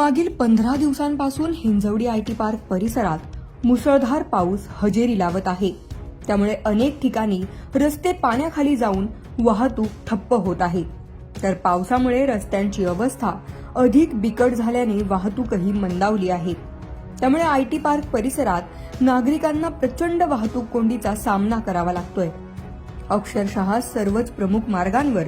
मागील पंधरा दिवसांपासून हिंजवडी आय टी पार्क परिसरात मुसळधार पाऊस हजेरी लावत आहे. त्यामुळे अनेक ठिकाणी रस्ते पाण्याखाली जाऊन वाहतूक ठप्प होत आहे. तर पावसामुळे रस्त्यांची अवस्था अधिक बिकट झाल्याने वाहतूकही मंदावली आहे. त्यामुळे आय टी पार्क परिसरात नागरिकांना प्रचंड वाहतूक कोंडीचा सामना करावा लागतोय. अक्षरशः सर्वच प्रमुख मार्गांवर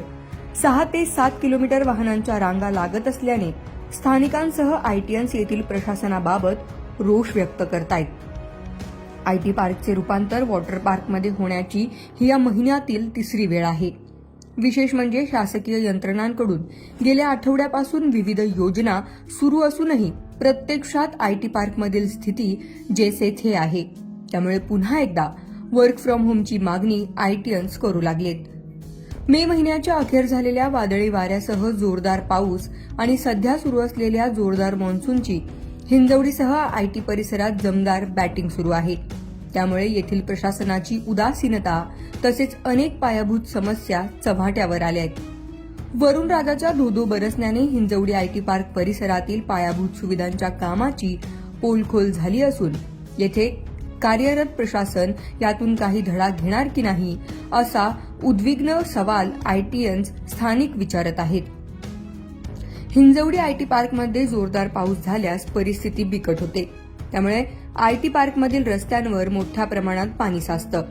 सहा ते सात किलोमीटर वाहनांच्या रांगा लागत असल्याने स्थानिकांसह आयटीएन्स येथील प्रशासनाबाबत रोष व्यक्त करतायत. आयटी पार्कचे रूपांतर वॉटर पार्कमध्ये होण्याची ही या महिन्यातील तिसरी वेळ आहे. विशेष म्हणजे शासकीय यंत्रणांकडून गेल्या आठवड्यापासून विविध योजना सुरू असूनही प्रत्यक्षात आयटी पार्कमधील स्थिती जेसे थे आहे. त्यामुळे पुन्हा एकदा वर्क फ्रॉम होमची मागणी आयटीएन्स करू लागलेत. मे महिन्याच्या अखेर झालेल्या वादळी वाऱ्यासह जोरदार पाऊस आणि सध्या सुरू असलेल्या जोरदार मान्सूनची हिंजवडीसह आयटी परिसरात जमदार बॅटिंग सुरू आहे. त्यामुळे येथील प्रशासनाची उदासीनता तसेच अनेक पायाभूत समस्या चव्हाट्यावर आल्या आहेत. वरुण राजाच्या धोधो बरसण्याने हिंजवडी आयटी पार्क परिसरातील पायाभूत सुविधांच्या कामाची पोलखोल झाली असून येथे कार्यरत प्रशासन यातून काही धडा घेणार की नाही असा उद्विग्न सवाल आयटीएन्स स्थानिक विचारत आहेत. हिंजवडी आयटी पार्कमध्ये जोरदार पाऊस झाल्यास परिस्थिती बिकट होते. त्यामुळे आयटी पार्कमधील रस्त्यांवर मोठ्या प्रमाणात पाणी साचतं.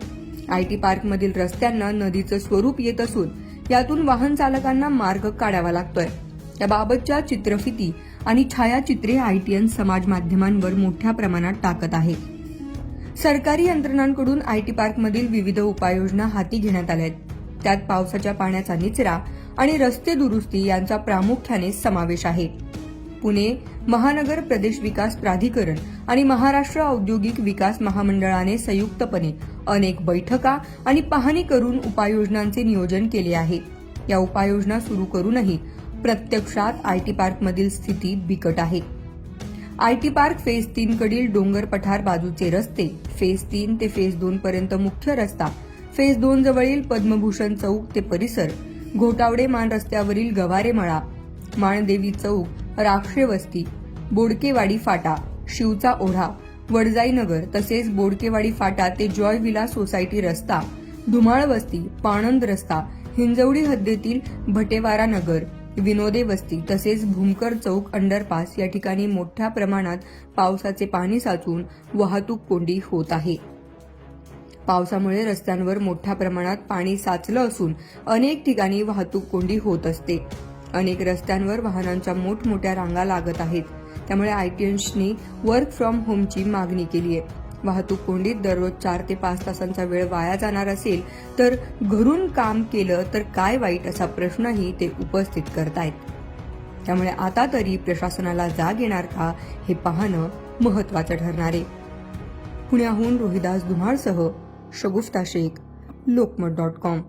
आयटी पार्कमधील रस्त्यांना नदीचं स्वरूप येत असून यातून वाहन चालकांना मार्ग काढावा लागतोय. याबाबतच्या चित्रफिती आणि छायाचित्रे आयटीएन समाज माध्यमांवर मोठ्या प्रमाणात टाकत आहे सरकारी यंत्रणांकडून आयटी पार्कमधील विविध उपाययोजना हाती घेण्यात आल्या आहेत. त्यात पावसाच्या पाण्याचा निचरा आणि रस्ते दुरुस्ती यांचा प्रामुख्याने समावेश आहे. पुणे महानगर प्रदेश विकास प्राधिकरण आणि महाराष्ट्र औद्योगिक विकास महामंडळाने संयुक्तपणे अनेक बैठका आणि पाहणी करून उपाययोजनांचे नियोजन केले आहे. या उपाययोजना सुरू करूनही प्रत्यक्षात आयटी पार्कमधील स्थिती बिकट आहे. आयटी पार्क फेज तीन कडील डोंगर पठार बाजूचे रस्ते फेज तीन ते फेज दोन पर्यंत मुख्य रस्ता फेज दोन जवळील पद्मभूषण चौक ते परिसर घोटावडे मान रस्त्यावरील गवारे मळा माणदेवी चौक राक्षे वस्ती बोडकेवाडी फाटा शिवचा ओढा वडजाई नगर तसेच बोडकेवाडी फाटा ते जॉय विला सोसायटी रस्ता धुमाळ वस्ती पाणंद रस्ता हिंजवडी हद्दीतील भटेवारा नगर विनोदे वस्ती तसेच भूमकर चौक अंडरपास या ठिकाणी मोठ्या प्रमाणात पावसाचे पाणी साचून वाहतूक कोंडी होत आहे. पावसामुळे रस्त्यांवर मोठ्या प्रमाणात पाणी साचलं असून अनेक ठिकाणी वाहतूक कोंडी होत असते. अनेक रस्त्यांवर वाहनांच्या मोठमोठ्या रांगा लागत आहेत. त्यामुळे आयटीएन्सनी वर्क फ्रॉम होमची मागणी केली आहे. वाहतूक कोंडीत दररोज चार ते पाच तासांचा वेळ वाया जाणार असेल तर घरून काम केलं तर काय वाईट असा प्रश्नही ते उपस्थित करतायत. त्यामुळे आता तरी प्रशासनाला जाग येणार का हे पाहणं महत्वाचं ठरणार आहे. पुण्याहून रोहिदास धुमाळसह शगुफ्ता शेख लोकमत डॉट कॉम.